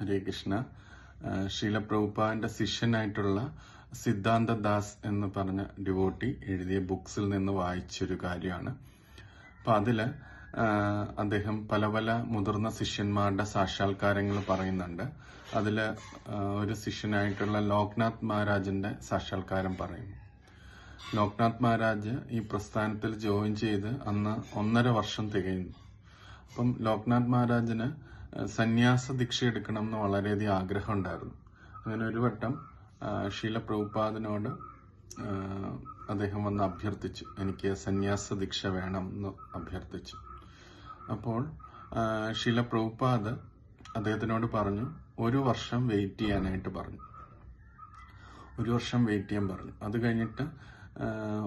ഹരേ കൃഷ്ണ. ആ, ശീല പ്രഭുപാദിന്റെ ശിഷ്യനായിട്ടുള്ള സിദ്ധാന്ത ദാസ് എന്ന് പറഞ്ഞ ഡിവോട്ടി എഴുതിയ ബുക്സിൽ നിന്ന് വായിച്ചൊരു കാര്യമാണ്. അപ്പൊ അതിൽ അദ്ദേഹം പല പല മുതിർന്ന ശിഷ്യന്മാരുടെ സാക്ഷാത്കാരങ്ങൾ പറയുന്നുണ്ട്. അതിൽ ആ, ഒരു ശിഷ്യനായിട്ടുള്ള ലോക്നാഥ് മഹാരാജന്റെ സാക്ഷാത്കാരം പറയുന്നു ലോക്നാഥ് മഹാരാജ് ഈ പ്രസ്ഥാനത്തിൽ ജോയിൻ ചെയ്ത് അന്ന് ഒന്നര വർഷം തികയുന്നു. അപ്പം ലോക്നാഥ് മഹാരാജിന് സന്യാസ ദീക്ഷ എടുക്കണം എന്ന് വളരെയധികം ആഗ്രഹം ഉണ്ടായിരുന്നു അങ്ങനെ ഒരു വട്ടം ശീല പ്രഭുപാദിനോട് അദ്ദേഹം വന്ന് അഭ്യർത്ഥിച്ചു. എനിക്ക് സന്യാസ ദീക്ഷ വേണം എന്ന് അഭ്യർത്ഥിച്ചു. അപ്പോൾ ശീല പ്രഭുപാദ് അദ്ദേഹത്തിനോട് പറഞ്ഞു ഒരു വർഷം വെയിറ്റ് ചെയ്യാനായിട്ട് പറഞ്ഞു. ഒരു വർഷം വെയിറ്റ് ചെയ്യാൻ പറഞ്ഞു. അത് കഴിഞ്ഞിട്ട്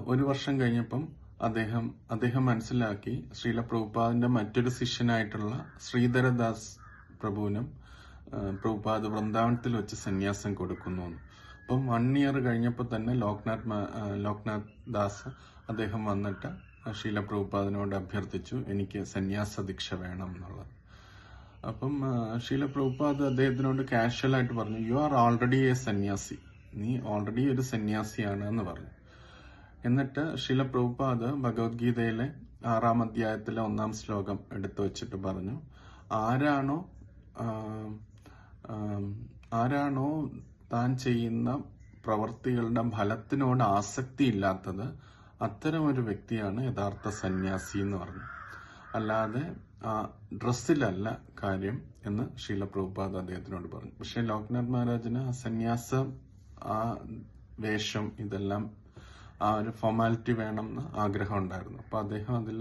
ഒരു വർഷം കഴിഞ്ഞപ്പം അദ്ദേഹം അദ്ദേഹം മനസ്സിലാക്കി ശ്രീല പ്രഭുപാദിന്റെ മറ്റൊരു ശിഷ്യനായിട്ടുള്ള ശ്രീധരദാസ് പ്രഭുവിനും പ്രഭുപാദ് വൃന്ദാവനത്തിൽ വെച്ച് സന്യാസം കൊടുക്കുന്നു. അപ്പം വൺ ഇയർ കഴിഞ്ഞപ്പോൾ തന്നെ ലോക്നാഥ് ലോക്നാഥ് ദാസ് അദ്ദേഹം വന്നിട്ട് ശീല പ്രഭുപാദിനോട് അഭ്യർത്ഥിച്ചു എനിക്ക് സന്യാസ ദീക്ഷ വേണം എന്നുള്ളത്. അപ്പം ശീല പ്രഭുപാദ് അദ്ദേഹത്തിനോട് കാഷ്വൽ ആയിട്ട് പറഞ്ഞു യു ആർ ഓൾറെഡി എ സന്യാസി. നീ ഓൾറെഡി ഒരു സന്യാസിയാണ് എന്ന് പറഞ്ഞു. എന്നിട്ട് ശില പ്രഭുപാദ് ഭഗവത്ഗീതയിലെ ആറാം അധ്യായത്തിലെ ഒന്നാം ശ്ലോകം എടുത്തു വെച്ചിട്ട് പറഞ്ഞു. ആരാണോ ആരാണോ താൻ ചെയ്യുന്ന പ്രവൃത്തികളുടെ ഫലത്തിനോട് ആസക്തി ഇല്ലാത്തത് അത്തരം ഒരു വ്യക്തിയാണ് യഥാർത്ഥ സന്യാസി എന്ന് പറഞ്ഞു. അല്ലാതെ ഡ്രസ്സിലല്ല കാര്യം എന്ന് ശീല പ്രഭുപാദ് അദ്ദേഹത്തിനോട് പറഞ്ഞു. പക്ഷെ ലോക്നാഥ് മഹാരാജിന് ആ സന്യാസം ആ വേഷം ഇതെല്ലാം ആ ഒരു ഫോർമാലിറ്റി വേണം എന്ന് ആഗ്രഹം ഉണ്ടായിരുന്നു അപ്പോൾ അദ്ദേഹം അതിൽ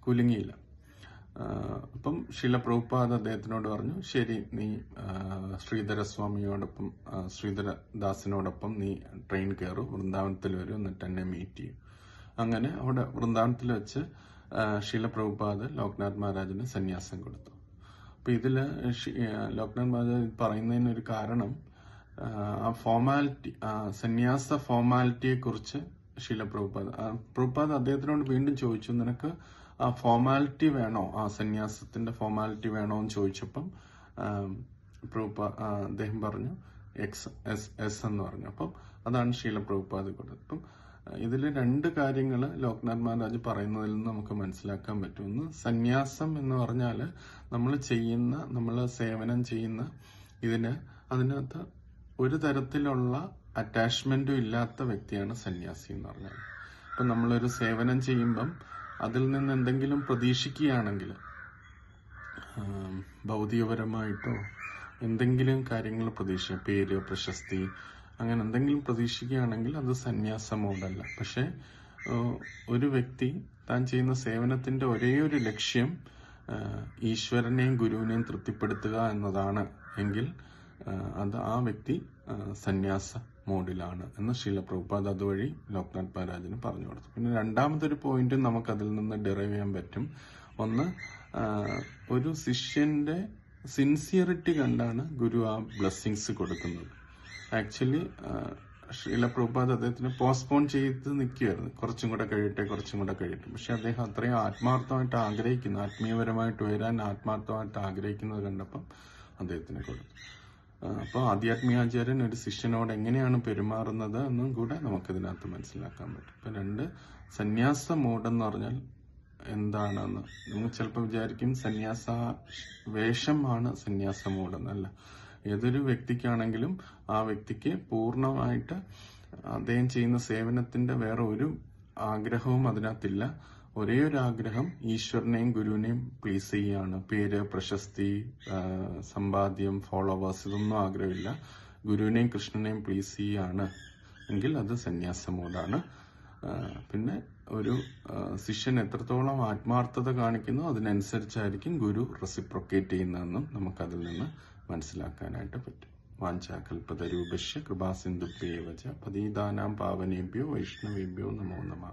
കുലുങ്ങിയില്ല. അപ്പം ശീല പ്രഭുപാദ് അദ്ദേഹത്തിനോട് പറഞ്ഞു ശരി നീ ശ്രീധരസ്വാമിയോടൊപ്പം ശ്രീധരദാസിനോടൊപ്പം നീ ട്രെയിൻ കയറും വൃന്ദാവനത്തിൽ വരും എന്നിട്ട് എന്നെ മീറ്റ് ചെയ്യും. അങ്ങനെ അവിടെ വൃന്ദാവനത്തിൽ വെച്ച് ഷീല ശീല പ്രഭുപാദ് ലോക്നാഥ് മഹാരാജിന് സന്യാസം കൊടുത്തു. അപ്പം ഇതിൽ ലോക്നാഥ് മഹാരാജ് പറയുന്നതിനൊരു കാരണം ആ, ഫോർമാലിറ്റി സന്യാസ ഫോർമാലിറ്റിയെ ശീല പ്രഭുപാദ് അദ്ദേഹത്തിനോട് വീണ്ടും ചോദിച്ചു നിനക്ക് ആ ഫോർമാലിറ്റി വേണോ? ആ സന്യാസത്തിന്റെ ഫോർമാലിറ്റി വേണോ? എന്ന് ചോദിച്ചപ്പം പ്രഭുപാ അദ്ദേഹം പറഞ്ഞു എക്സ് എസ് എസ് എന്ന് പറഞ്ഞു. അപ്പം അതാണ് ശീല പ്രഭുപാദ് കൊടുത്തത് അപ്പം ഇതിൽ രണ്ട് കാര്യങ്ങൾ ലോക്നാഥ് മഹാരാജ് പറയുന്നതിൽ നിന്ന് നമുക്ക് മനസ്സിലാക്കാൻ പറ്റും. ഒന്ന് സന്യാസം എന്ന് പറഞ്ഞാൽ നമ്മൾ ചെയ്യുന്ന നമ്മൾ സേവനം ചെയ്യുന്ന ഇതിന് അതിനകത്ത് ഒരു തരത്തിലുള്ള അറ്റാച്ച്മെന്റും ഇല്ലാത്ത വ്യക്തിയാണ് സന്യാസി എന്ന് പറഞ്ഞാൽ ഇപ്പം നമ്മളൊരു സേവനം ചെയ്യുമ്പം അതിൽ നിന്ന് എന്തെങ്കിലും പ്രതീക്ഷിക്കുകയാണെങ്കിൽ ഭൗതികപരമായിട്ടോ എന്തെങ്കിലും കാര്യങ്ങൾ പ്രതീക്ഷ പേര് പ്രശസ്തി അങ്ങനെ എന്തെങ്കിലും പ്രതീക്ഷിക്കുകയാണെങ്കിൽ അത് സന്യാസ മോഡല്ല പക്ഷെ ഒരു വ്യക്തി താൻ ചെയ്യുന്ന സേവനത്തിന്റെ ഒരേ ഒരു ലക്ഷ്യം ഈശ്വരനെയും ഗുരുവിനെയും തൃപ്തിപ്പെടുത്തുക എന്നതാണ് എങ്കിൽ അത് ആ വ്യക്തി സന്യാസ മോഡിലാണ് എന്ന് ശീല പ്രഭുപാദ് അതുവഴി ലോക്നാഥ് മഹാരാജിന് പറഞ്ഞു കൊടുത്തു. പിന്നെ രണ്ടാമതൊരു പോയിന്റും നമുക്ക് അതിൽ നിന്ന് ഡെറൈവ് ചെയ്യാൻ പറ്റും. ഒന്ന് ഒരു ശിഷ്യന്റെ സിൻസിയറിറ്റി കണ്ടാണ് ഗുരു ആ ബ്ലെസ്സിങ്സ് കൊടുക്കുന്നത്. ആക്ച്വലി ശീല പ്രഭുപാദ് അദ്ദേഹത്തിന് പോസ്റ്റ്പോൺ ചെയ്ത് നിൽക്കുകയായിരുന്നു കുറച്ചും കൂടെ കഴിയട്ടെ കുറച്ചും കൂടെ കഴിയട്ടെ. പക്ഷെ അദ്ദേഹം അത്രയും ആത്മാർത്ഥമായിട്ട് ആഗ്രഹിക്കുന്നു. ആത്മീയപരമായിട്ട് ഉയരാൻ ആത്മാർത്ഥമായിട്ട് ആഗ്രഹിക്കുന്നത് കണ്ടപ്പം അദ്ദേഹത്തിന് കൊടുത്തു. അപ്പോൾ ആധ്യാത്മികാചാര്യൻ ഒരു ശിഷ്യനോട് എങ്ങനെയാണ് പെരുമാറുന്നത് എന്നും കൂടെ നമുക്കിതിനകത്ത് മനസ്സിലാക്കാൻ പറ്റും. ഇപ്പം രണ്ട് സന്യാസ മൂടെന്ന് പറഞ്ഞാൽ എന്താണെന്ന്? നിങ്ങൾ ചിലപ്പോൾ വിചാരിക്കും സന്യാസ വേഷമാണ് സന്യാസ മൂടെന്നല്ല ഏതൊരു വ്യക്തിക്കാണെങ്കിലും ആ വ്യക്തിക്ക് പൂർണമായിട്ട് അദ്ദേഹം ചെയ്യുന്ന സേവനത്തിന്റെ വേറെ ഒരു ആഗ്രഹവും അതിനകത്തില്ല. ഒരേ ഒരു ആഗ്രഹം ഈശ്വരനെയും ഗുരുവിനെയും പ്ലീസ് ചെയ്യുകയാണ്. പേര് പ്രശസ്തി സമ്പാദ്യം ഫോളോവേഴ്സ് ഇതൊന്നും ആഗ്രഹമില്ല. ഗുരുവിനെയും കൃഷ്ണനെയും പ്ലീസ് ചെയ്യുകയാണ്. എങ്കിൽ അത് സന്യാസ മോഡാണ് പിന്നെ ഒരു ശിഷ്യൻ എത്രത്തോളം ആത്മാർത്ഥത കാണിക്കുന്നു അതിനനുസരിച്ചായിരിക്കും ഗുരു റെസിപ്രൊക്കേറ്റ് ചെയ്യുന്നതെന്നും നമുക്കതിൽ നിന്ന് മനസ്സിലാക്കാനായിട്ട് പറ്റും. വാഞ്ചാകൽപതരൂപശ്യ കൃപാസിന്ധുഭ്യേവച പതീതാനാം പാവനേഭ്യോ വൈഷ്ണവേഭ്യോ നമോ നമ.